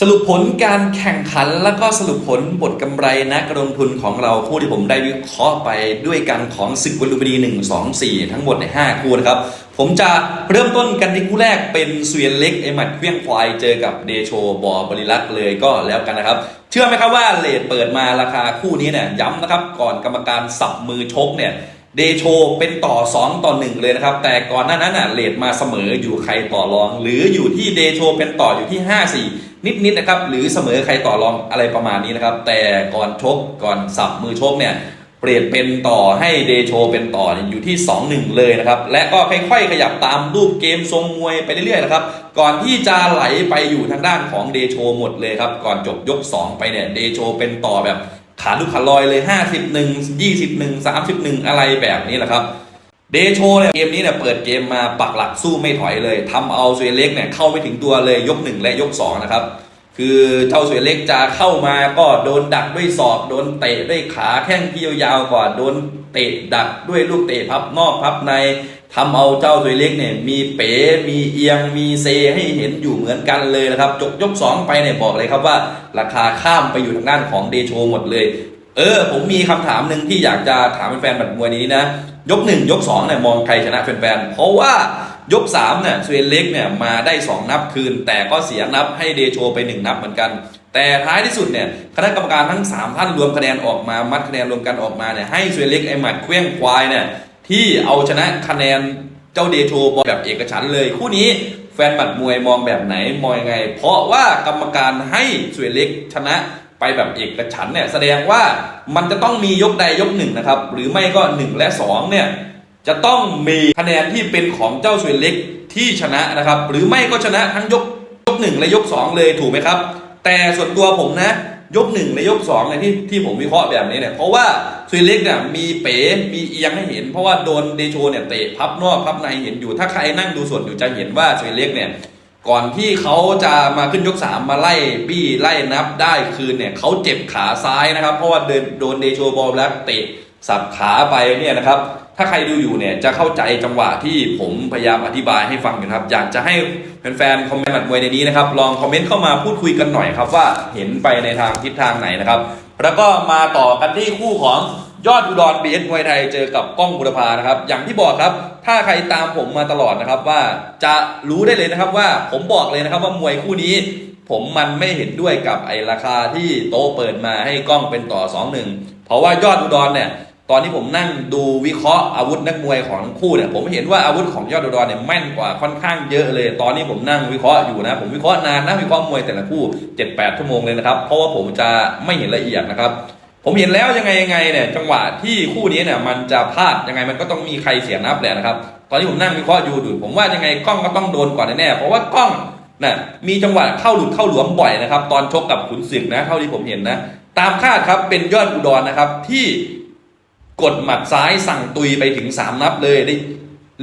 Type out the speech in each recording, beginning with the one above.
สรุปผลการแข่งขันแล้วก็สรุปผลบทกำไรนักลงทุนของเราคู่ที่ผมได้วิเคราะห์ไปด้วยกันของศึกวันลุมพินี1 2 4ทั้งหมดใน5คู่นะครับ ผมจะเริ่มต้นกันที่คู่แรกเป็นเสวียนเล็กไอหมัดเคลี้ยงควายเจอกับเดโชบอบริลักษ์เลยก็แล้วกันนะครับ เชื่อไหมครับว่าเลทเปิดมาราคาคู่นี้เนี่ยย้ำนะครับก่อนกรรมการสับมือชกเนี่ย เดโชเป็นต่อ 2 ต่อ 1 เลยนะครับ แต่ก่อนหน้านั้นน่ะเลทมาเสมออยู่ใครต่อรอง หรืออยู่ที่เดโชเป็นต่ออยู่ที่ 5 4 นิดๆนะครับ หรือเสมอใครต่อรองอะไรประมาณนี้นะครับ แต่ก่อนชกก่อนสับมือชกเนี่ยเปลี่ยนเป็นต่อให้เดโชเป็นต่ออยู่ที่ 2-1 เลยนะครับ และก็ค่อยๆ ขยับตามรูปเกมทรงมวยไปเรื่อยๆนะครับ ก่อนที่จะไหลไปอยู่ทางด้านของเดโชหมดเลยครับ ก่อนจบยก 2 ไปเนี่ยเดโชเป็นต่อแบบ ขาลูกขาลอยเลย51 21 31อะไรแบบนี้แหละครับเดโชเนี่ยเกมนี้เนี่ยเปิดเกมมาปักหลักสู้ไม่ถอยเลยทำเอาสวีเล็กเนี่ยเข้าไม่ถึงตัวเลยยก1และยก2นะครับคือเจ้าสวยเล็กจะเข้ามาก็โดนดักด้วยศอกโดนเตะด้วยขาแข้งที่ยาวๆกว่าโดนเตะดักด้วยลูกเตะพับนอกพับใน ทำเอาเจ้าสวยเล็กเนี่ยมีเป๋มีเอียงมีเซให้เห็นอยู่เหมือนกันเลยนะครับจบยกสองไปเนี่ยบอกเลยครับว่า ราคาข้ามไปอยู่ทางด้านของเดโชหมดเลย เออ ผมมีคำถามหนึ่งที่อยากจะถามแฟนๆบัตรมวยนี้นะ ยกหนึ่งยกสองเนี่ยมองใครชนะแฟนๆเพราะว่ายก3เนี่ยสวีเล็กเนี่ยมาได้ 2 นับคืน แต่ก็เสียนับให้เดโชไป 1 นับเหมือนกัน แต่ท้ายที่สุดเนี่ยคณะกรรมการทั้ง 3 ท่านรวมคะแนนออกมา มัดคะแนนรวมกันออกมาเนี่ยให้สวีเล็กไอหมัดเคว้งควายเนี่ย ที่เอาชนะคะแนนเจ้าเดโชแบบเอกฉันเลย คู่นี้แฟนบัตรมวยมองแบบไหนมองยังไง เพราะว่ากรรมการให้สวีเล็กชนะไปแบบเอกฉันเนี่ยแสดงว่ามันจะต้องมียกใดยกหนึ่งนะครับ หรือไม่ก็ 1 และ 2 เนี่ย จะต้องมีคะแนนที่เป็นของเจ้าสวยเล็กที่ชนะนะครับ หรือไม่ก็ชนะทั้งยกยกหนึ่งและยกสองเลยถูกไหมครับ แต่ส่วนตัวผมนะ ยกหนึ่งและยกสองในที่ที่ผมวิเคราะห์แบบนี้เนี่ยเพราะว่าซุยเล็กเนี่ยมีเป๋มีเอียงให้เห็น เพราะว่าโดนเดโชเนี่ยเตะพับนอกพับในเห็นอยู่ ถ้าใครนั่งดูสดอยู่จะเห็นว่าซุยเล็กเนี่ยก่อนที่เขาจะมาขึ้นยกสามมาไล่บี้ไล่นับได้คืนเนี่ยเขาเจ็บขาซ้ายนะครับ เพราะว่าเดินโดนเดโชบอลแล้วเตะ สับขาไปเนี่ยนะครับ ถ้าใครดูอยู่เนี่ยจะเข้าใจจังหวะที่ผมพยายามอธิบายให้ฟังนะครับ อยากจะให้แฟนๆคอมเมนต์หมัดมวยในนี้นะครับ ลองคอมเมนต์เข้ามาพูดคุยกันหน่อยครับว่าเห็นไปในทางทิศทางไหนนะครับ แล้วก็มาต่อกันที่คู่ของยอดอุดรบีเอสมวยไทยเจอกับก้องบุรพานะครับ อย่างที่บอกครับ ถ้าใครตามผมมาตลอดนะครับว่าจะรู้ได้เลยนะครับว่าผมบอกเลยนะครับว่ามวยคู่นี้ ผมมันไม่เห็นด้วยกับไอ้ราคาที่โต๊ะเปิดมาให้กล้องเป็นต่อ 2-1 เพราะว่ายอดอุดรเนี่ย ตอนที่ผมนั่งดูวิเคราะห์อาวุธนักมวยของทั้งคู่เนี่ยผมเห็นว่าอาวุธของยอดอุดรเนี่ยแม่นกว่าค่อนข้างเยอะเลย ตอนนี้ผมนั่งวิเคราะห์อยู่นะ ผมวิเคราะห์นานนะวิเคราะห์มวยแต่ละคู่ 7-8 ชั่วโมงเลยนะครับ เพราะว่าผมจะไม่เห็นละเอียดนะครับ ผมเห็นแล้วยังไงยังไงเนี่ยจังหวะที่คู่นี้เนี่ยมันจะพลาดยังไงมันก็ต้องมีใครเสียนับแหละนะครับ ตอนที่ผมนั่งวิเคราะห์อยู่ดูผมว่ายังไงกล้องก็ต้องโดนก่อนแน่ๆเพราะว่ากล้องน่ะมีจังหวะเข้าหลุดเข้าหลวมบ่อยนะครับ ตอนชกกับขุนศึกนะเท่าที่ผมเห็นนะ ตามคาดครับเป็นยอดอุดรนะครับที่ กดหมัดซ้ายสั่งตุยไปถึง 3 นับเลยได้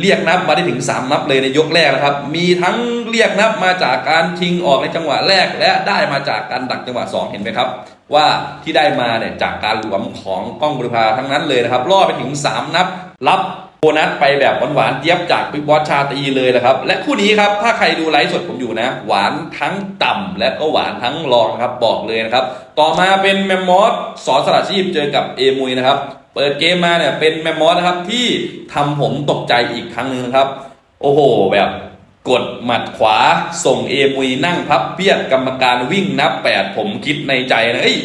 เรียกนับมาได้ถึง 3 นับเลยในยกแรกนะครับ มีทั้งเรียกนับมาจากการชิงออกในจังหวะแรก และได้มาจากการดักจังหวะ 2 เห็นไหมครับ ว่าที่ได้มาเนี่ยจากการหลวมของกล้องบุรพาทั้งนั้นเลยนะครับล่อไปถึง 3 นับ รับโบนัสไปแบบหวานๆเจี๊ยบจากบิ๊กบอสชาตีเลยนะครับ และคู่นี้ครับถ้าใครดูไลฟ์สดผมอยู่นะ หวานทั้งต่ำและก็หวานทั้งรองนะครับบอกเลยนะครับ ต่อมาเป็นแมมมอสสอนสลัดชีพเจอกับเอมุยนะครับ เปิดเกมมาเนี่ยเป็นแมมมอสนะครับที่ทำผมตกใจอีกครั้งหนึ่งครับ โอ้โห แบบกดหมัดขวาส่งเอมุยนั่งพับเพียดกรรมการวิ่งนับแปดผมคิดในใจนะเอ้ย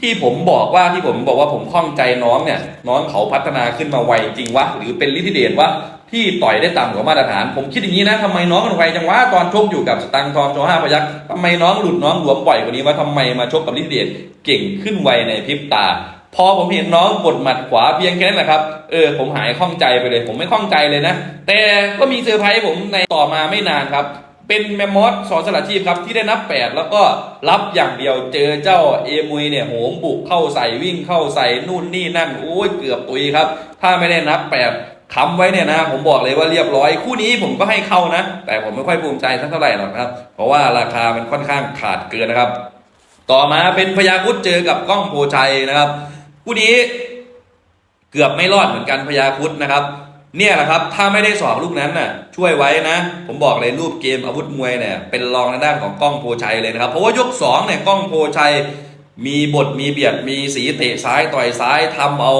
ที่ผมบอกว่าที่ผมบอกว่าผมข้องใจน้องเนี่ย น้องเขาพัฒนาขึ้นมาไวจริงวะหรือเป็นลิทิเดชวะที่ต่อยได้ต่ำกว่ามาตรฐาน ผมคิดอย่างนี้นะทำไมน้องมันไวจังวะตอนชกอยู่กับสตังทองโจห้าพยักทำไมน้องหลุดน้องหลวมบ่อยกว่านี้วะทำไมมาชกกับลิทิเดชเก่งขึ้นไวในพริบตา พอผมเห็นน้องกดหมัดขวาเพียงแค่นั้นแหละครับ เออผมหายข้องใจไปเลย ผมไม่ข้องใจเลยนะ แต่ก็มีเซอร์ไพรส์ผมในต่อมาไม่นานครับ เป็นแมมมอสสอนสลัดชีพครับที่ได้นับ 8 แล้วก็รับอย่างเดียวเจอเจ้าเอมุยเนี่ยโหมบุกเข้าใส่วิ่งเข้าใส่นู่นนี่นั่นโอ้ยเกือบตุยครับ ถ้าไม่ได้นับ 8ค้ำไว้เนี่ยนะผมบอกเลยว่าเรียบร้อยคู่นี้ผมก็ให้เข้านะ แต่ผมไม่ค่อยภูมิใจสักเท่าไหร่หรอกครับ เพราะว่าราคามันค่อนข้างขาดเกินนะครับ ต่อมาเป็นพยาคุดเจอกับกล้องโพชัยนะครับ ผู้นี้เกือบไม่รอดเหมือนกันพญาคุดนะครับ เนี่ยแหละครับ ถ้าไม่ได้สอบลูกนั้นน่ะ ช่วยไว้นะ ผมบอกเลยรูปเกมอาวุธมวยเนี่ยเป็นรองในด้านของกล้องโพชัยเลยนะครับ เพราะว่ายกสองเนี่ยกล้องโพชัย มีบทมีเบียดมีสีเตะซ้ายต่อยซ้ายทำเอา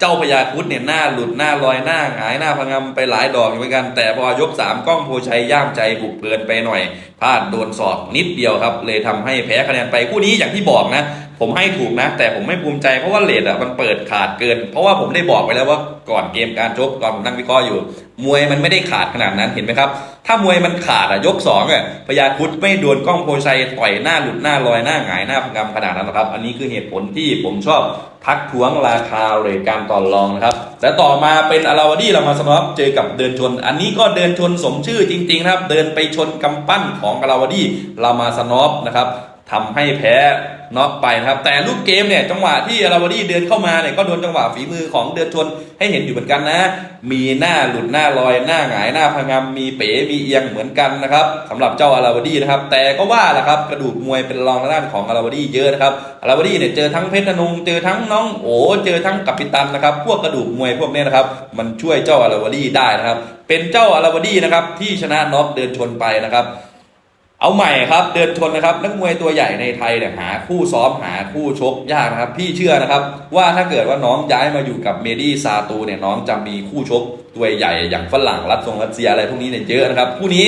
เจ้าพญาครุดเนี่ยหน้าหลุดหน้าลอยหน้าหงายหน้าพะงำไปหลายดอกอยู่เหมือนกัน แต่พอยกสามกล้องโพชัยย่ามใจบุกเกินไปหน่อยพลาดโดนสอบนิดเดียวครับ เลยทำให้แพ้คะแนนไปคู่นี้อย่างที่บอกนะ ผมให้ถูกนะ แต่ผมไม่ภูมิใจเพราะว่าเลดอะมันเปิดขาดเกิน เพราะว่าผมได้บอกไปแล้วว่าก่อนเกมการชกก่อนผมนั่งวิเคราะห์อยู่ มวยมันไม่ได้ขาดขนาดนั้นเห็นไหมครับ ถ้ามวยมันขาดอะยกสองอะพญาคุดไม่โดนกล้องโพชัยต่อยหน้าหลุดหน้าลอยหน้าหงายหน้าพังำขนาดนั้นนะครับ อันนี้คือเหตุผลที่ผมชอบทักท้วงราคาเลยการต่อรองนะครับและต่อมาเป็นอาราวดีเรามาสนอฟเจอกับเดินชน อันนี้ก็เดินชนสมชื่อจริงๆนะครับ เดินไปชนกำปั้นของอาราวดีเรามาสนอปนะครับ ทำให้แพ้น็อกไปนะครับ แต่ลูกเกมเนี่ยจังหวะที่อาราวดีเดินเข้ามาเนี่ยก็โดนจังหวะฝีมือของเดินชนให้เห็นอยู่เหมือนกันนะ มีหน้าหลุดหน้าลอยหน้าหงายหน้าพะงำมีเป๋มีเอียงเหมือนกันนะครับสำหรับเจ้าอาราวดีนะครับ แต่ก็ว่าแหละครับกระดูกมวยเป็นรองทางด้านของอาราวดีเยอะนะครับอาราวดีเนี่ยเจอทั้งเพชรนงเจอทั้งน้องโอเจอทั้งกัปตันนะครับ พวกกระดูกมวยพวกนี้นะครับ มันช่วยเจ้าอาราวดีได้นะครับ เป็นเจ้าอาราวดีนะครับที่ชนะน็อกเดินชนไปนะครับ เอาใหม่ครับ เดินชนนะครับนักมวยตัวใหญ่ในไทยเนี่ยหาคู่ซ้อมหาคู่ชกยากนะครับ พี่เชื่อนะครับ ว่าถ้าเกิดว่าน้องย้ายมาอยู่กับเมดี้ซาตูเนี่ยน้องจะมีคู่ชกตัวใหญ่อย่างฝรั่งรัสซงรัสเซียอะไรพวกนี้เนี่ยเยอะนะครับคู่นี้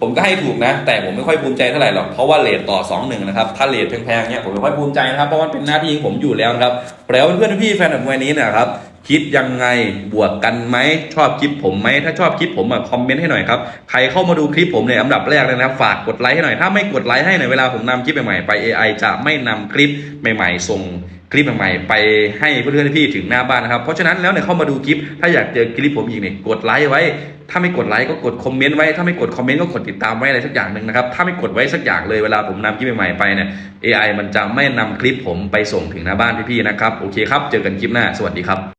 ผมก็ให้ถูกนะ แต่ผมไม่ค่อยภูมิใจเท่าไหร่หรอกเพราะว่าเลทต่อ2อหนึ่งนะครับถ้าเลทแพงๆเนี่ยผมไม่ค่อยภูมิใจนะครับเพราะมันเป็นหน้าที่ของผมอยู่แล้วนะครับแล้วเพื่อนๆพี่แฟนมวยนี้นะครับ คิดยังไงบวกกันไหมชอบคลิปผมไหมถ้าชอบคลิปผมอะคอมเมนต์ให้หน่อยครับใครเข้ามาดูคลิปผมเนี่ยอันดับแรกเลยนะฝากกดไลค์ให้หน่อยถ้าไม่กดไลค์ให้หน่อยเวลาผมนำคลิปใหม่ๆไป AI จะไม่นำคลิปใหม่ ๆ ส่งคลิปใหม่ๆไปให้เพื่อนๆพี่ถึงหน้าบ้านนะครับเพราะฉะนั้นแล้วเนี่ยเข้ามาดูคลิป ถ้าอยากเจอคลิปผมอีกเนี่ยกดไลค์ไว้ ถ้าไม่กดไลค์ก็กดคอมเมนต์ไว้ถ้าไม่กดคอมเมนต์ก็กดติดตามไว้อะไรสักอย่างหนึ่งนะครับถ้าไม่กดไว้สักอย่างเลยเวลาผมนำคลิปใหม่ๆไปเนี่ย AI มันจะไม่นำคลิปผมไปส่งถึงหน้าบ้านพี่ๆนะครับโอเคครับ เจอกันคลิปหน้าสวัสดีครับ